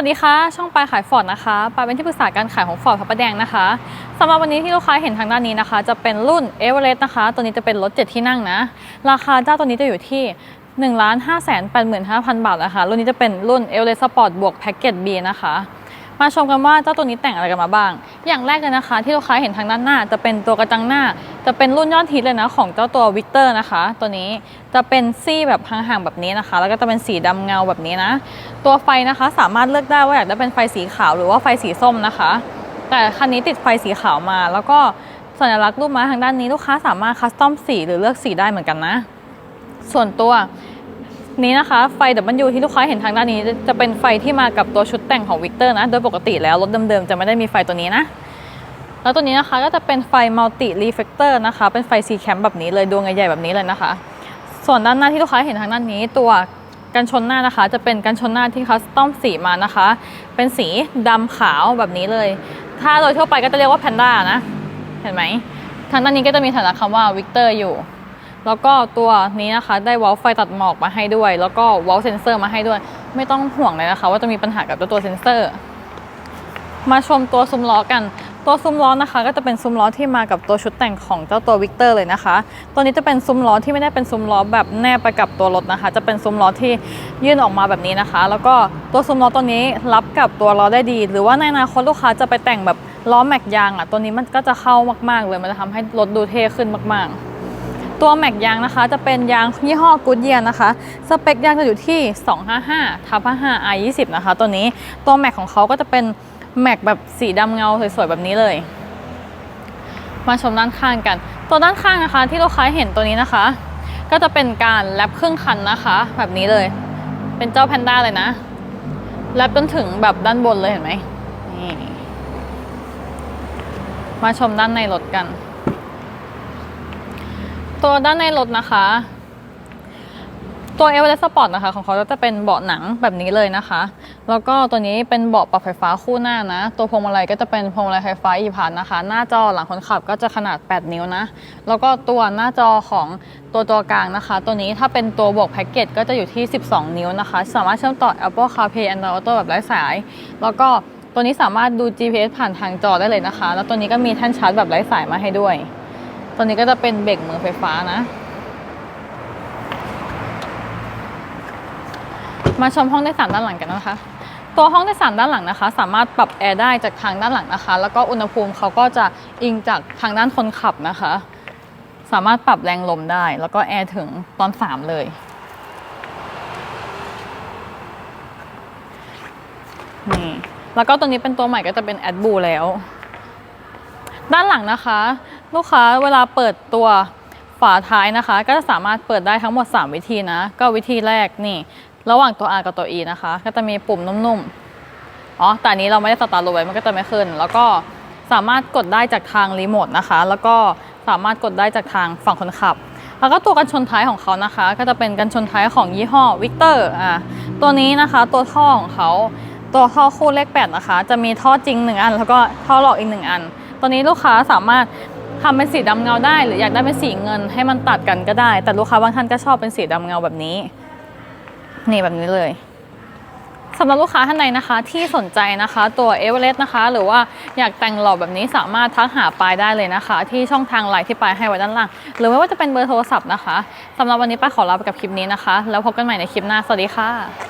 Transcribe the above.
วัสดีค่ะ ช่องปลายขายฟอร์ดนะคะปลายเป็นที่ปรึกษาการขายของฟอร์ดพระประแดงนะคะสำหรับวันนี้ที่ลูกค้าเห็นทางด้านนี้นะคะ จะเป็นรุ่นเอเวอเรสต์นะคะ ตัวนี้จะเป็นรถ 7 ที่นั่งนะ ราคาเจ้าตัวนี้จะอยู่ที่ 1 5 8 5 0 0 0 บาทนะคะ รุ่นนี้จะเป็นรุ่นเอเวอเรสต์สปอร์ตบวกแพ็กเกจ B นะคะ มาชมกันว่าเจ้าตัวนี้แต่งอะไรกันมาบ้าง อย่างแรกเลยนะคะ ที่ลูกค้าเห็นทางด้านหน้า จะเป็นตัวกระจังหน้า จะเป็นรุ่นยอดฮิตเลยนะของเจ้าตัววิกเตอร์นะคะ ตัวนี้จะเป็นซี่แบบห่างๆแบบนี้นะคะ แล้วก็จะเป็นสีดำเงาแบบนี้นะ ตัวไฟนะคะสามารถเลือกได้ว่าอยากได้เป็นไฟสีขาวหรือว่าไฟสีส้มนะคะ แต่คันนี้ติดไฟสีขาวมา แล้วก็สัญลักษณ์รูปม้าทางด้านนี้ลูกค้าสามารถคัสตอมสีหรือเลือกสีได้เหมือนกันนะ ส่วนตัว นี้นะคะไฟ W ที่ลูกค้าเห็นทางด้านนี้ จะเป็นไฟที่มากับตัวชุดแต่งของวิกเตอร์นะ โดยปกติแล้วรถเดิมๆ จะไม่ได้มีไฟตัวนี้นะ แล้วตัวนี้นะคะก็จะเป็นไฟมัลติรีเฟกเตอร์นะคะ เป็นไฟซีแคมแบบนี้เลยดวงใหญ่ๆแบบนี้เลยนะคะ ส่วนด้านหน้าที่ลูกค้าเห็นทางด้านนี้ ตัวกันชนหน้านะคะ จะเป็นกันชนหน้าที่คัสตอมสีมานะคะ เป็นสีดำขาวแบบนี้เลย ถ้าโดยทั่วไปก็จะเรียกว่าแพนด้านะ เห็นไหมทางด้านนี้ก็จะมีสัญลักษณ์คำว่าวิกเตอร์อยู่ แล้วก็ตัวนี้นะคะได้วอลไฟตัดหมอกมาให้ด้วย แล้วก็วอลเซนเซอร์มาให้ด้วย ไม่ต้องห่วงเลยนะคะ ว่าจะมีปัญหากับตัวตัวเซนเซอร์ มาชมตัวซุ้มล้อกัน ตัวซุ้มล้อนะคะ ก็จะเป็นซุ้มล้อที่มากับตัวชุดแต่งของเจ้าตัววิกเตอร์เลยนะคะ ตัวนี้จะเป็นซุ้มล้อที่ไม่ได้เป็นซุ้มล้อแบบแนบไปกับตัวรถนะคะ จะเป็นซุ้มล้อที่ยื่นออกมาแบบนี้นะคะ แล้วก็ตัวซุ้มล้อตัวนี้รับกับตัวล้อได้ดี หรือว่าในอนาคตลูกค้าจะไปแต่งแบบล้อแม็กยางอะตัวนี้มันก็จะเข้ามากๆเลยมันจะทำให้รถดูเท่ขึ้นมาก ๆ ตัวแม็กยางนะคะจะเป็นยางยี่ห้อกูดเยียนะคะ สเปคยางจะอยู่ที่ 255ทับ55 i 20นะคะ ตัวนี้ตัวแม็กของเขาก็จะเป็นแม็กแบบสีดำเงาสวยๆแบบนี้เลย มาชมด้านข้างกัน ตัวด้านข้างนะคะ ที่ลูกค้าเห็นตัวนี้นะคะ ก็จะเป็นการแรปครึ่งคันนะคะ แบบนี้เลย เป็นเจ้าแพนด้าเลยนะแรปจนถึงแบบด้านบนเลยเห็นไหมนี่มาชมด้านในรถกัน ตัวด้านในรถนะคะ ตัวเอเวอเรสต์สปอร์ตนะคะ ของเขาจะเป็นเบาะหนังแบบนี้เลยนะคะ แล้วก็ตัวนี้เป็นเบาะปรับไฟฟ้าคู่หน้านะ ตัวพวงมาลัยก็จะเป็นพวงมาลัยไฟฟ้าอีพานนะคะ หน้าจอหลังคนขับก็จะขนาด 8 นิ้วนะ แล้วก็ตัวหน้าจอของตัวตัวกลางนะคะ ตัวนี้ถ้าเป็นตัวบวกแพ็กเกจก็จะอยู่ที่ 12 นิ้วนะคะ สามารถเชื่อมต่อ Apple CarPlay Android Auto แบบไร้สาย แล้วก็ตัวนี้สามารถดู GPS ผ่านทางจอได้เลยนะคะ แล้วตัวนี้ก็มีแท่นชาร์จแบบไร้สายมาให้ด้วย ตัวนี้ก็จะเป็นเบรกมือไฟฟ้านะ มาชมห้องโดยสารด้านหลังกันนะคะ ตัวห้องโดยสารด้านหลังนะคะ สามารถปรับแอร์ได้จากทางด้านหลังนะคะ แล้วก็อุณหภูมิเขาก็จะอิงจากทางด้านคนขับนะคะ สามารถปรับแรงลมได้ แล้วก็แอร์ถึงตอนสามเลยนี่แล้วก็ตัวนี้เป็นตัวใหม่ก็จะเป็นแอดบูแล้ว ด้านหลังนะคะ ลูกค้าเวลาเปิดตัวฝาท้ายนะคะ ก็จะสามารถเปิดได้ทั้งหมด 3 วิธีนะ ก็วิธีแรกนี่ ระหว่างตัว R กับตัว E นะคะ ก็จะมีปุ่มนุ่มๆ อ๋อ แต่นี้เราไม่ได้สตาร์ทรถไว้มันก็จะไม่ขึ้น แล้วก็สามารถกดได้จากทางรีโมทนะคะ แล้วก็สามารถกดได้จากทางฝั่งคนขับ แล้วก็ตัวกันชนท้ายของเขานะคะ ก็จะเป็นกันชนท้ายของยี่ห้อวิกเตอร์อ่าตัวนี้นะคะตัวท่อของเขาตัวท่อคู่เลข8นะคะ จะมีท่อจริง 1 อัน แล้วก็ท่อหลอกอีก 1 อัน ตัวนี้ลูกค้าสามารถ ทำเป็นสีดำเงาได้ หรืออยากได้เป็นสีเงินให้มันตัดกันก็ได้ แต่ลูกค้าบางท่านก็ชอบเป็นสีดำเงาแบบนี้ นี่แบบนี้เลยสำหรับลูกค้าท่านใดนะคะที่สนใจนะคะตัวเอเวอเรสต์นะคะ หรือว่าอยากแต่งหล่อแบบนี้สามารถทักหาปายได้เลยนะคะ ที่ช่องทางไลน์ที่ปายให้ไว้ด้านล่าง หรือไม่ว่าจะเป็นเบอร์โทรศัพท์นะคะสำหรับวันนี้ปายขอลาไปกับคลิปนี้นะคะ แล้วพบกันใหม่ในคลิปหน้า สวัสดีค่ะ